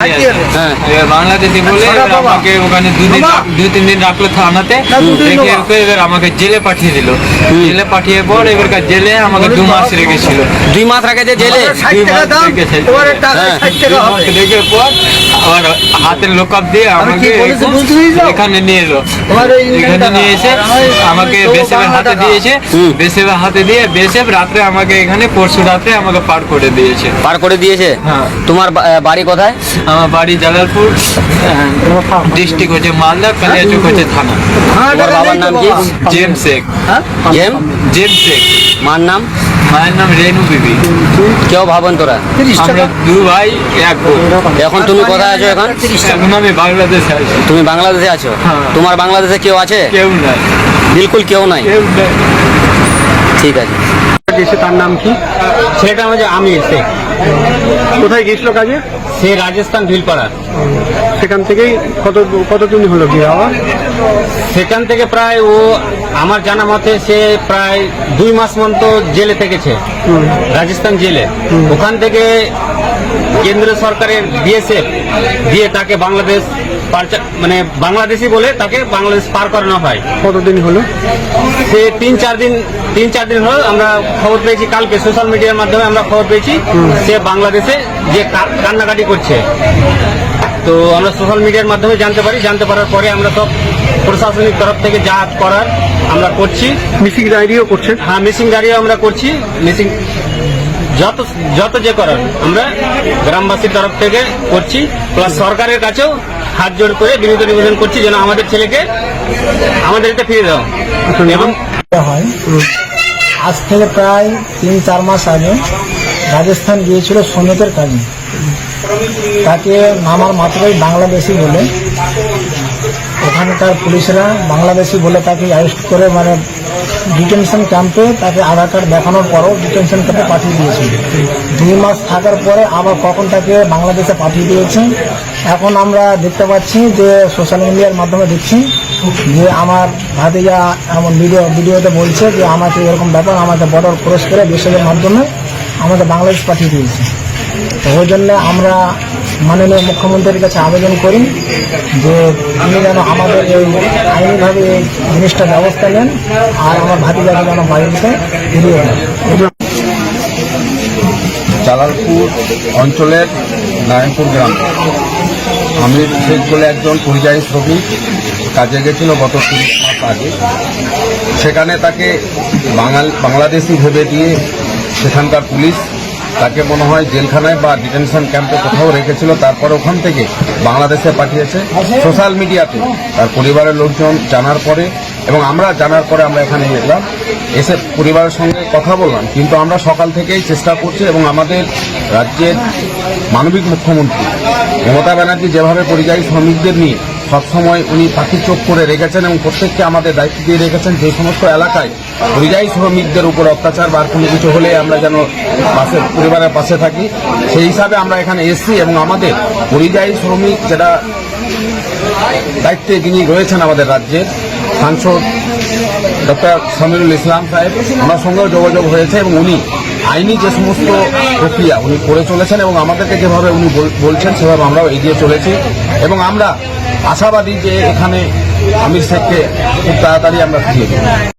হ্যাঁ বাংলাদেশি বলে আমাকে ওখানে দুদিন দুই তিন দিন রাখল থানাতে। এবার আমাকে জেলে পাঠিয়ে দিল। জেলে পাঠিয়ে পর এবার জেলে আমাকে দু মাস রেখেছিল। দুই মাস রেখেছে জেলে? দুই মাস রেখেছে। হ্যাঁ। রেখে পর আবার হাতের লোকআপ দিয়ে আমাকে এখানে নিয়ে এলো। এখানে নিয়ে এসে আমাকে বেসেবের হাতে দিয়েছে। বেসেবের হাতে দিয়ে বেসেব রাত্রে আমাকে এখানে পরশু রাত্রে আমাকে পার করে দিয়েছে। পার করে দিয়েছে? হ্যাঁ। তোমার বাড়ি কোথায়? আমার বাড়ি জালালপুর ডিস্ট্রিক্ট হচ্ছে মালদা কালিয়াচক হচ্ছে থানা। তোমার বাবার নাম কি? জেম শেখ। জেম? জেম শেখ। মার নাম? মায়ের নাম রেনু বিবি। কেউ ভাবন তোরা? আমরা দু ভাই এক এখন তুমি কোথায় আছো এখন? এখন আমি বাংলাদেশে আছি। তুমি বাংলাদেশে আছো? হ্যাঁ। তোমার বাংলাদেশে কেউ আছে? কেউ নাই। বিলকুল কেউ নাই? ঠিক আছে। গেছে তার নাম কি? সেটা হচ্ছে আমি সে কোথায় গেছিল কাজে? সে রাজস্থান ভিলপাড়া সেখান থেকেই কত কতদিন হলো কি বাবা সেখান থেকে প্রায় ও আমার জানা মতে সে প্রায় দুই মাস মতো জেলে থেকেছে। রাজস্থান জেলে। ওখান থেকে কেন্দ্র সরকারের বিএসএফ দিয়ে তাকে বাংলাদেশ মানে বাংলাদেশি বলে তাকে বাংলাদেশ পার করানো হয়। কতদিন হলো? সে তিন চার দিন তিন চার দিন হলো আমরা খবর পেয়েছি কালকে সোশ্যাল মিডিয়ার মাধ্যমে আমরা খবর পেয়েছি সে বাংলাদেশে যে কান্নাকাটি করছে। তো আমরা সোশ্যাল মিডিয়ার মাধ্যমে জানতে পারি জানতে পারার পরে আমরা সব প্রশাসনিক তরফ থেকে যা করার আমরা করছি। মিসিং ডায়েরিও করছেন? হ্যাঁ মিসিং গাড়িও আমরা করছি। মিসিং যত যত যে করার আমরা গ্রামবাসীর তরফ থেকে করছি। প্লাস সরকারের কাছেও হাত জোড় করে বিনীত নিবেদন করছি যেন আমাদের ছেলেকে আমাদের এটা ফিরে দাও। এবং হয়। আজ থেকে প্রায় তিন চার মাস আগে রাজস্থান গিয়েছিল শ্রমিকের কাজে তাকে নামার মাত্রই বাংলাদেশি বলে ওখানকার পুলিশরা বাংলাদেশি বলে তাকে অ্যারেস্ট করে মানে ডিটেনশন ক্যাম্পে তাকে আধার কার্ড দেখানোর পরও ডিটেনশন ক্যাম্পে পাঠিয়ে দিয়েছিল দুই মাস থাকার পরে আবার কখন তাকে বাংলাদেশে পাঠিয়ে দিয়েছে? এখন আমরা দেখতে পাচ্ছি যে সোশ্যাল মিডিয়ার মাধ্যমে দেখছি যে আমার ভাতিজা এমন ভিডিও ভিডিওতে বলছে যে আমাকে এরকম ব্যাপার আমাকে বর্ডার ক্রস করে দেশের মাধ্যমে আমাকে বাংলাদেশ পাঠিয়ে দিয়েছে। তো ওই জন্য আমরা মাননীয় মুখ্যমন্ত্রীর কাছে আবেদন করি যে তিনি যেন আমাদের এই আইনিভাবে এই জিনিসটা ব্যবস্থা নেন আর আমার ভাতিজাকে যেন বাড়িতে ফিরিয়ে দেন। জালালপুর অঞ্চলের নারায়ণপুর গ্রাম। আমি শেখ বলে একজন পরিযায়ী শ্রমিক, কাজে গেছিল গত তিরিশ মাস আগে। সেখানে তাকে বাংলাদেশি ভেবে দিয়ে সেখানকার পুলিশ তাকে মনে হয় জেলখানায় বা ডিটেনশন ক্যাম্পে কোথাও রেখেছিল, তারপর ওখান থেকে বাংলাদেশে পাঠিয়েছে সোশ্যাল মিডিয়াতে। তার পরিবারের লোকজন জানার পরে, এবং আমরা জানার পরে আমরা এখানে এলাম। এসে পরিবারের সঙ্গে কথা বললাম, কিন্তু আমরা সকাল থেকেই চেষ্টা করছি এবং আমাদের রাজ্যের মানবিক মুখ্যমন্ত্রী মমতা ব্যানার্জি যেভাবে পরিযায়ী শ্রমিকদের নিয়ে সবসময় উনি পাখি চোখ করে রেখেছেন এবং প্রত্যেককে আমাদের দায়িত্ব দিয়ে রেখেছেন যে সমস্ত এলাকায় পরিযায়ী শ্রমিকদের উপর অত্যাচার বা কোনো কিছু হলে আমরা যেন পাশে, পরিবারের পাশে থাকি। সেই হিসাবে আমরা এখানে এসছি এবং আমাদের পরিযায়ী শ্রমিক যেটা দায়িত্বে যিনি রয়েছেন আমাদের রাজ্যের সাংসদ ডক্টর সামিরুল ইসলাম সাহেব ওনার সঙ্গেও যোগাযোগ হয়েছে এবং উনি আইনি যে সমস্ত প্রক্রিয়া উনি করে চলেছেন এবং আমাদেরকে যেভাবে উনি বলছেন সেভাবে আমরাও এগিয়ে চলেছি। এবং আমরা আশাবাদী যে এখানে আমির শেখকে খুব তাড়াতাড়ি আমরা ফিরিয়ে দেব